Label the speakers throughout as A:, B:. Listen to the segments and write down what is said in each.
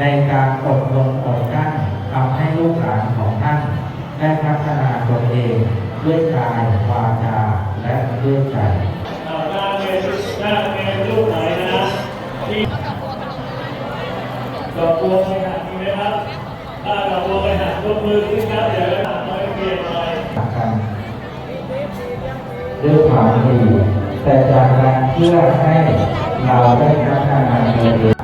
A: ในการอดลงอดกั้นทำให้ลูกหลานของท่าน ได้พัฒนาตนเองด้วยกายวาจาและด้วยใจ
B: เอาหน้าเมนหน้าเมนรูปไหนนะที่ดอกบัวไปหักมีไหมครับถ้าดอกบัวไปหักยกมือขึ้นครับเดี๋ยวหักน้อยเปลี่ยนหน่อย
A: กันด้วยความดีแต่จากการเพื่อให้เราได้พัฒนาตัวเอง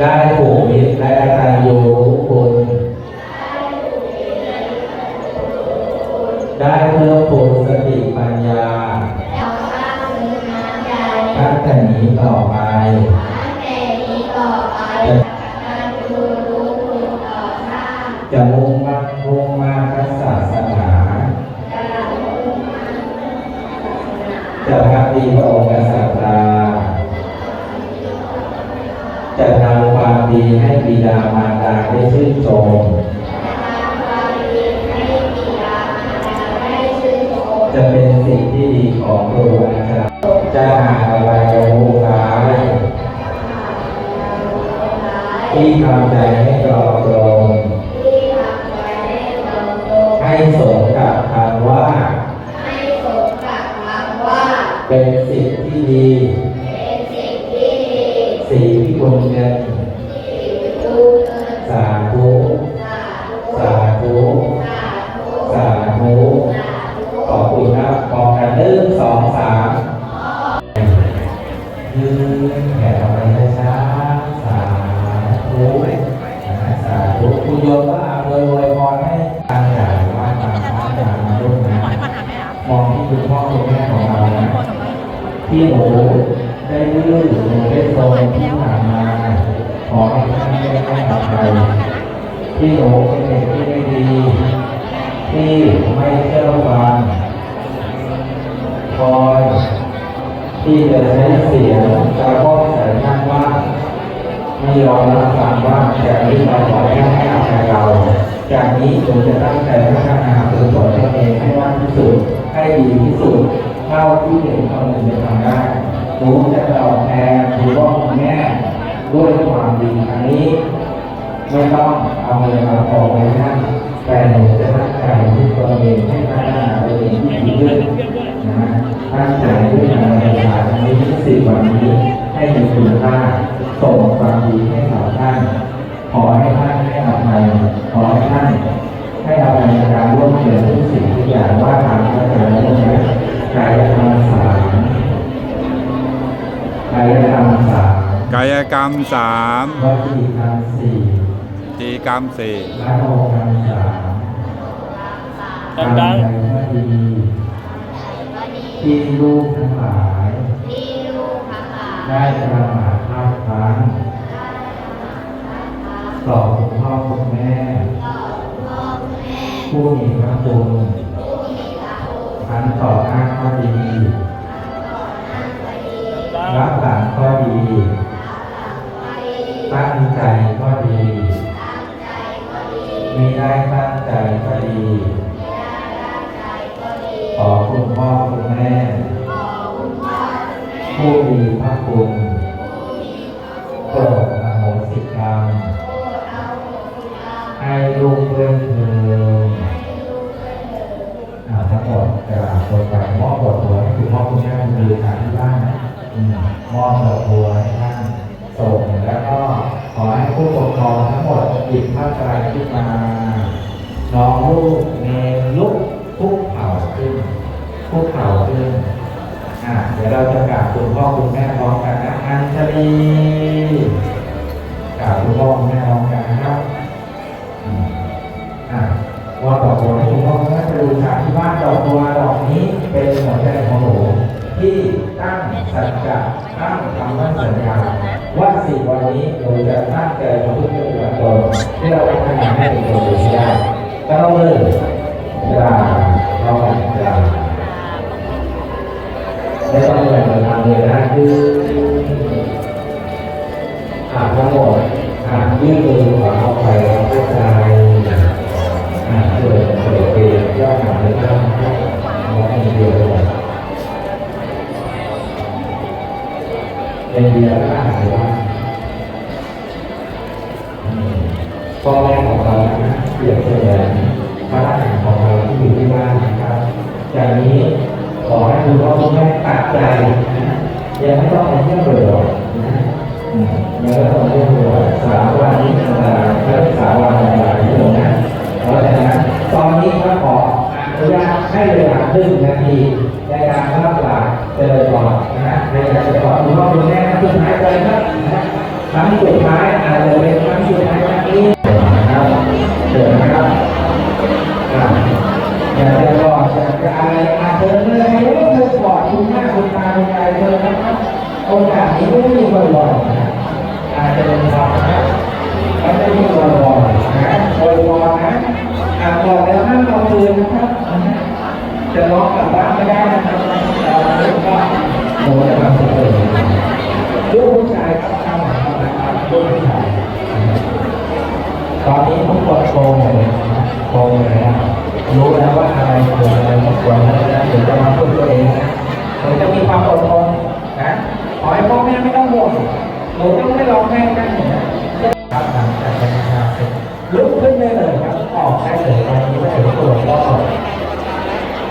A: ได้ผูกมิตรและอาการโยรู้คุณ ได้เพิ่มพูนสติปัญญาตั้งแต่นี้ต่อไป ให้บิดามารดาได้ชื่นชมจะเป็นสิ่งที่ดีของครูอาจารย์จะหาอะไรมุขร้ายที่ทำใจให้กรอตรงให้สมกับคำว่า เป็นสิ่งที่ดีสีที่คุณเงิน สาธุสาธุสาธุขอบคุณครับพอกันหนึ่งสองสามยืนแขนออกไปช้าๆสาธุสาธุคุณโยมก็อาเลยอวยพรให้ทางใหญ่ว่าทางพระอาจารย์มาร่วมนะมองที่คุณพ่อคุณแม่ของเรานะที่หนูได้ดื้อหนูได้โซนที่ผ่านมาขอให้ ได้ให้อภัยที่หนูเป็นเด็กที่ไม่ดี ที่ไม่เชื่อฟังคอยที่จะใช้เสียงกระพ้อใส่ท่านว่าไม่ยอมรับฟังว่าจากนี้เราขอให้ท่ให้อภัยเรา จากนี้ผมจะตั้งใจพัฒนาตัวตนตัวเองให้มากที่สุดให้ดีที่สุดเท่าที่เด็กคนหนึ่งจะทำได้หนูจะตอบแทนคุณพ่อคุณแม่ด้วยความดีครั้งนี้ ไม่ต้องเอาเงินมาพอไปท่านแต่หนูจะตั้งใจที่ตัวเองให้พัฒนาตัวเองที่ดีขึ้นนะตั้งใจด้วยการศึกษาครั้งนี้สิบวันนี้ให้มีคุณค่าส่งความดีให้กับท่าน ขอให้ท่านให้อภัยขอให้ท่านให้อภัยในการร่วมเกิดทุกสิ่งทุกอย่างว่าทางพระอาจรย์และนกายธรรมสามกายธรรมสาม
C: กายกรรมสาม
A: วจีธรรมสี่
C: จีกรรม สี่
A: มโนกรรมสาม
B: ดัง
A: ๆก็ดีที่ลูกทั้งหลายได้ประมาทพลาดพลั้งต่อคุณพ่อคุณแม่ ผู้มีพระคุณทั้งต่อหน้าก็ดี
B: ๆ
A: รับหลังก็ดีตั้งใจก็ดี มีได้ตั้งใจก็ดี ขอคุณพ่อคุณแม่ ผู้มีพระคุณโปรดอโหสิกรรม ให้ลูกเพื่อนเธออ่าทั้งหมดกราบตัวไปมอบบทตัวให้คุณพ่อคุณแม่คุณลือทานที่บ้านนะอืมมอบดอกบัวให้ท่าน ส่งแล้วก็ขอให้ผู้ปกครองทั้งหมดหยิบผ้าไตรขึ้นมาน้องลูกเนรลุกคุกเข่าขึ้นคุกเข่าขึ้นอะเดี๋ยวเราจะกราบคุณพ่อคุณแม่พร้อมกันนะอัญชลีกราบคุณพ่อคุณแม่พร้อมกันนะครับอะว่าดอกบัวที่คุณพ่อคุณแม่จะดูจากที่บ้านดอกตัวดอกนี้เป็นหัวใจของหนูที่ตั้งสัจจะตั้งคำว่าสัญญา ว่าสี่วันนี้หนูจะตั้งใจทำทุกเรื่องของตนที่เราพัฒนาให้เป็นคนดีได้ก็ต้องเริ่มเวลาเราแบ่งเวลาไม่ต้องแบ่งเวลาเลยนะคืออ่าทั้งหมดอ่ายื่นมือขวาออกไปแล้วก็ใจอ่าเกิดเกิดเปลี่ยนยอดหนาเลยครับ เป็นเดือนละหรือว่าพ่อแม่ของเรานะเปรียบเสมือนพระทหารของเราที่อยู่ที่บ้านนะครับ จากนี้ขอให้คุณพ่อคุณแม่ตัดใจนะยังไม่ต้องไปเที่ยวบ่อยนะอยังไม่ต้องไปเที่ยวบ่อสามวันนี้ธรรมดาและสามวันธรรมดาที่ตรงนั้นเพราะฉะนั้นตอนนี้ก็ขออนุญาตให้เวลาครึ่งนาทีในการรับหลั เจริญพรนะฮะในการจริญพรคุณพ่อคุณแม่ครั้งสุดท้ายเลยครับนะครั้งสุดท้ายอาจจะเป็นครั้งสุดท้ายครั้งนี้นะครับเชิญนะครับอยากจะบอกอยากจะอะไรอาเชิญเลยให้เธอกอดคุณแม่คุณตาคุณยายเชิญนะครับโอกาสนี้ไม่มีบ่อยๆ ตอนนี้ทุกคนโกงเลยโกงเลยนะรู้แล้วว่าอะไรควรอะไรไม่ควรแล้วนะเดี๋ยวจะมาพูดตัวเองนะผมจะมีความอดทนนะขอให้พ่อแม่ไม่ต้องห่วงหนูต้องไม่ร้องไห้กันนะครับหลังจากการทำเสร็จลุกขึ้นได้เลยครับออกได้เลยตอนนี้ไม่ถึงตัวก็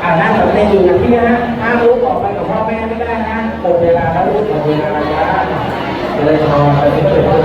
A: อ่านั่งแบบในอยู่กับที่นะถ้าลุกออกไปกับพ่อแม่ไม่ได้นะหมดเวลาแล้วลุกหมดเวลาแล้วเลยพอตอนนี้ก็เลยต้องบอกว่าการทำงานยังอย